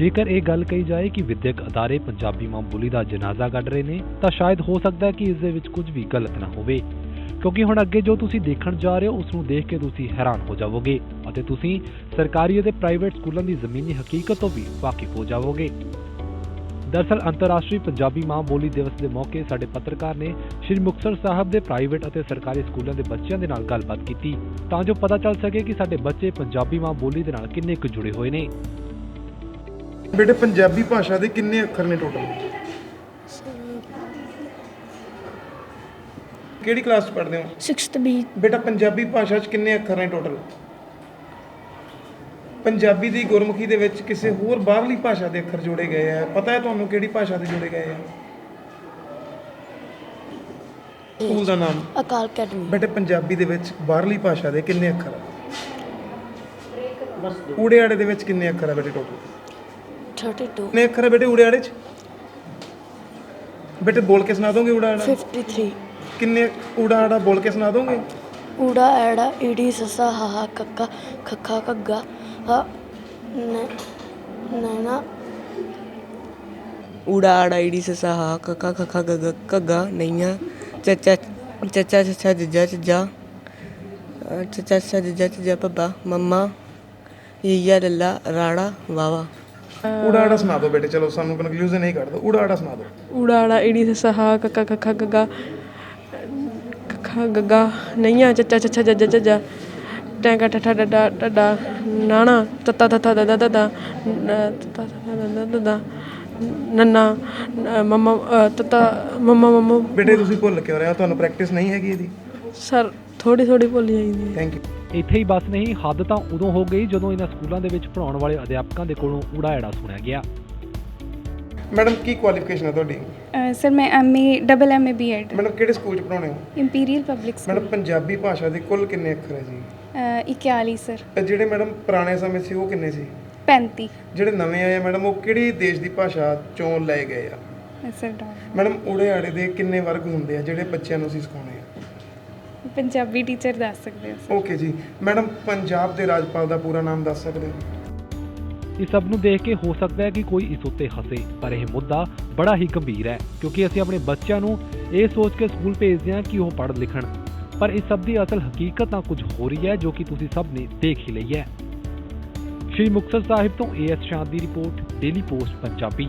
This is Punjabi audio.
ਜੇਕਰ ਇਹ ਗੱਲ ਕਹੀ ਜਾਏ ਕਿ ਵਿਦਿਅਕ ਅਦਾਰੇ ਪੰਜਾਬੀ ਮਾਂ ਬੋਲੀ ਦਾ ਜਨਾਜ਼ਾ ਕੱਢ ਰਹੇ ਨੇ, ਤਾਂ ਸ਼ਾਇਦ ਹੋ ਸਕਦਾ ਹੈ ਕਿ ਇਸ ਦੇ ਵਿੱਚ ਕੁਝ ਵੀ ਗਲਤ ਨਾ ਹੋਵੇ। ਕਿਉਂਕਿ ਹੁਣ ਅੱਗੇ ਜੋ ਤੁਸੀਂ ਦੇਖਣ ਜਾ ਰਹੇ ਹੋ, ਉਸ ਨੂੰ ਦੇਖ ਕੇ ਤੁਸੀਂ ਹੈਰਾਨ ਹੋ ਜਾਵੋਗੇ ਅਤੇ ਤੁਸੀਂ ਸਰਕਾਰੀ ਅਤੇ ਪ੍ਰਾਈਵੇਟ ਸਕੂਲਾਂ ਦੀ ਜ਼ਮੀਨੀ ਹਕੀਕਤ ਤੋਂ ਵੀ ਵਾਕਿਫ ਹੋ ਜਾਵੋਗੇ। ਦਰਅਸਲ ਅੰਤਰਰਾਸ਼ਟਰੀ ਪੰਜਾਬੀ ਮਾਂ ਬੋਲੀ ਦਿਵਸ ਦੇ ਮੌਕੇ ਸਾਡੇ ਪੱਤਰਕਾਰ ਨੇ ਸ਼੍ਰੀ ਮੁਕਤਸਰ ਸਾਹਿਬ ਦੇ ਪ੍ਰਾਈਵੇਟ ਅਤੇ ਸਰਕਾਰੀ ਸਕੂਲਾਂ ਦੇ ਬੱਚਿਆਂ ਦੇ ਨਾਲ ਗੱਲਬਾਤ ਕੀਤੀ, ਤਾਂ ਜੋ ਪਤਾ ਚੱਲ ਸਕੇ ਕਿ ਸਾਡੇ ਬੱਚੇ ਪੰਜਾਬੀ ਮਾਂ ਬੋਲੀ ਦੇ ਨਾਲ ਕਿੰਨੇ ਕੁ ਜੁੜੇ ਹੋਏ ਨੇ। ਬੇਟੇ ਪੰਜਾਬੀ ਭਾਸ਼ਾ ਦੇ ਕਿੰਨੇ ਅੱਖਰ ਨੇ ਟੋਟਲ ਕਿਹੜੀ ਕਲਾਸ ਚ ਪੜ੍ਹਦੇ ਹੋ? 6th B. ਬੇਟਾ ਪੰਜਾਬੀ ਭਾਸ਼ਾ ਚ ਕਿੰਨੇ ਅੱਖਰ ਨੇ ਟੋਟਲ ਪੰਜਾਬੀ ਦੀ ਗੁਰਮੁਖੀ ਦੇ ਵਿੱਚ ਕਿਸੇ ਹੋਰ ਬਾਹਰਲੀ ਭਾਸ਼ਾ ਦੇ ਅੱਖਰ ਜੋੜੇ ਗਏ ਆ। ਪਤਾ ਹੈ ਤੁਹਾਨੂੰ ਕਿਹੜੀ ਭਾਸ਼ਾ ਦੇ ਜੋੜੇ ਗਏ ਆ? ਸਕੂਲ ਦਾ ਨਾਮ? ਅਕਾਲ ਅਕੈਡਮੀ। ਬੇਟੇ ਪੰਜਾਬੀ ਦੇ ਵਿੱਚ ਬਾਹਰਲੀ ਭਾਸ਼ਾ ਦੇ ਕਿੰਨੇ ਅੱਖਰ ਆ? ਊੜੇ ਆੜੇ ਦੇ ਵਿੱਚ ਕਿੰਨੇ ਅੱਖਰ ਆ ਬੇਟੇ ਟੋਟਲ 32. ਕਿੰਨੇ ਅੱਖਰ ਆ ਬੇਟੇ ਊੜੇ ਆੜੇ ਚ? ਬੇਟੇ ਬੋਲ ਕੇ ਸੁਣਾ ਦੋਗੇ ਊੜਾ ਆੜਾ? 53 ਕਿੰਨੇ ਊੜਾ ਆੜਾ ਬੋਲ ਕੇ ਸੁਣਾ ਦੋਗੇ? ਊੜਾ ਐੜਾ ਈੜੀ ਸਸਾ ਹਾਹਾ ਕੱਕਾ ਖੱਖਾ ਕੱਗਾ ਹ ਨ ਨੈਣਾ। ਊੜਾ ਆੜਾ ਈੜੀ ਸਸਾ ਹਾ ਕੱਕਾ ਖੱਖਾ ਗੱਗਾ ਕੱਗਾ ਨਈਆਂ। ਚੱਚਾ ਚੱਚਾ ਚੱਚਾ ਜੱਜਾ ਚੱਜਾ। ਚੱਚਾ ਚੱਚਾ ਜੱਜਾ ਚੱਜਾ ਪੱਪਾ ਮੰਮਾ ਯੀਆ ਲੱਲਾ ਰਾੜਾ ਵਾਵਾ। ਊੜਾ ਆੜਾ ਸੁਣਾ ਦਿਓ ਬੇਟੇ ਚਲੋ ਸਾਨੂੰ ਕਨਫਿਊਜ਼ਨ ਨਹੀਂ ਕੱਢ ਦਿਓ ਊੜਾ ਆੜਾ ਸੁਣਾ ਦਿਓ ਊੜਾੜਾ ਈੜੀ ਸਹਾ ਕੱਕਾ ਕੱਖਾ ਗੱਗਾ ਕੱਖਾ ਗੱਗਾ ਨਈਆਂ ਚੱਚਾ ਚੱਚਾ ਜੱਜਾ ਜੱਜਾ ਟੈਂਕਾ ਠੱਠਾ ਡੱਡਾ ਡੱਡਾ ਨਾਣਾ ਤੱਤਾ ਤੱਤਾ ਦਦਾ ਦਦਾ ਤੱਤਾ ਦਦਾ ਦਦਾ ਨੰਨਾ ਮਮਾ ਤੱਤਾ ਮਮਾ ਮਮਾ। ਬੇਟੇ ਤੁਸੀਂ ਭੁੱਲ ਕਿਉਂ ਰਹੇ ਹੋ? ਤੁਹਾਨੂੰ ਪ੍ਰੈਕਟਿਸ ਨਹੀਂ ਹੈਗੀ ਇਹਦੀ। ਸਰ ਥੋੜੀ ਥੋੜੀ ਭੁੱਲ ਜਾਂਦੀ ਹੈ। ਥੈਂਕ ਯੂ ਇੱਥੇ ਹੀ ਬਸ ਨਹੀਂ ਹੱਦ ਤਾਂ ਉਦੋਂ ਹੋ ਗਈ ਜਦੋਂ ਇਹਨਾਂ ਸਕੂਲਾਂ ਦੇ ਵਿੱਚ ਪੜਾਉਣ ਵਾਲੇ ਅਧਿਆਪਕਾਂ ਦੇ ਕੋਲੋਂ ਊੜਾ ਐੜਾ ਸੁਣਿਆ ਗਿਆ। ਮੈਡਮ ਕੀ ਕੁਆਲੀਫਿਕੇਸ਼ਨ ਹੈ ਤੁਹਾਡੀ? ਸਰ ਮੈਂ MA double MA BEd madam ਕਿਹੜੇ ਸਕੂਲ ਚ ਪੜਾਉਣੇ ਹੋ? Imperial Public madam School Punjabi ਭਾਸ਼ਾ ਦੇ ਕੁੱਲ ਕਿੰਨੇ ਅੱਖਰ ਹੈ ਜੀ? 41 ਸਰ। ਤੇ ਜਿਹੜੇ ਮੈਡਮ ਪੁਰਾਣੇ ਸਮੇਂ ਸੀ ਉਹ ਕਿੰਨੇ ਸੀ? 35 ਜਿਹੜੇ ਨਵੇਂ ਆਏ ਆ ਮੈਡਮ ਉਹ ਕਿਹੜੀ ਦੇਸ਼ ਦੀ ਭਾਸ਼ਾ ਚੋਂ ਲਏ ਗਏ ਆ? ਸਰ ਡਾਊਨ ਮੈਡਮ ਊੜੇ ਆੜੇ ਦੇ ਕਿੰਨੇ ਵਰਗ ਹੁੰਦੇ ਆ ਜਿਹੜੇ ਬੱਚਿਆਂ ਨੂੰ ਅਸੀਂ ਸਿਖਾਉਣੇ ਆ? ਪੰਜਾਬੀ ਟੀਚਰ ਦੱਸ ਸਕਦੇ ਹੋ ਓਕੇ ਜੀ। ਮੈਡਮ ਪੰਜਾਬ ਦੇ ਰਾਜਪਾਲ ਦਾ ਪੂਰਾ ਨਾਮ ਦੱਸ ਸਕਦੇ ਹੋ? ਇਸ ਸਭ ਨੂੰ ਦੇਖ ਕੇ ਹੋ ਸਕਦਾ ਹੈ ਕਿ ਕੋਈ ਇਸ ਉੱਤੇ ਹੱਸੇ ਪਰ ਇਹ ਮੁੱਦਾ ਬੜਾ ਹੀ ਗੰਭੀਰ ਹੈ ਕਿਉਂਕਿ ਅਸੀਂ ਆਪਣੇ ਬੱਚਿਆਂ ਨੂੰ ਇਹ ਸੋਚ ਕੇ ਸਕੂਲ ਭੇਜਦੇ ਹਾਂ ਕਿ ਉਹ ਪੜ੍ਹ ਲਿਖਣ। ਪਰ ਇਸ ਸਭ ਦੀ ਅਸਲ ਹਕੀਕਤ ਤਾਂ ਕੁਝ ਹੋ ਰਹੀ ਹੈ ਜੋ ਕਿ ਤੁਸੀਂ ਸਭ ਨੇ ਦੇਖ ਹੀ ਲਈ ਹੈ। ਸ਼੍ਰੀ ਮੁਕਤਸਰ ਸਾਹਿਬ ਤੋਂ ਏਐਸ ਸ਼ਾਂਤ ਦੀ ਰਿਪੋਰਟ ਡੇਲੀ ਪੋਸਟ ਪੰਜਾਬੀ।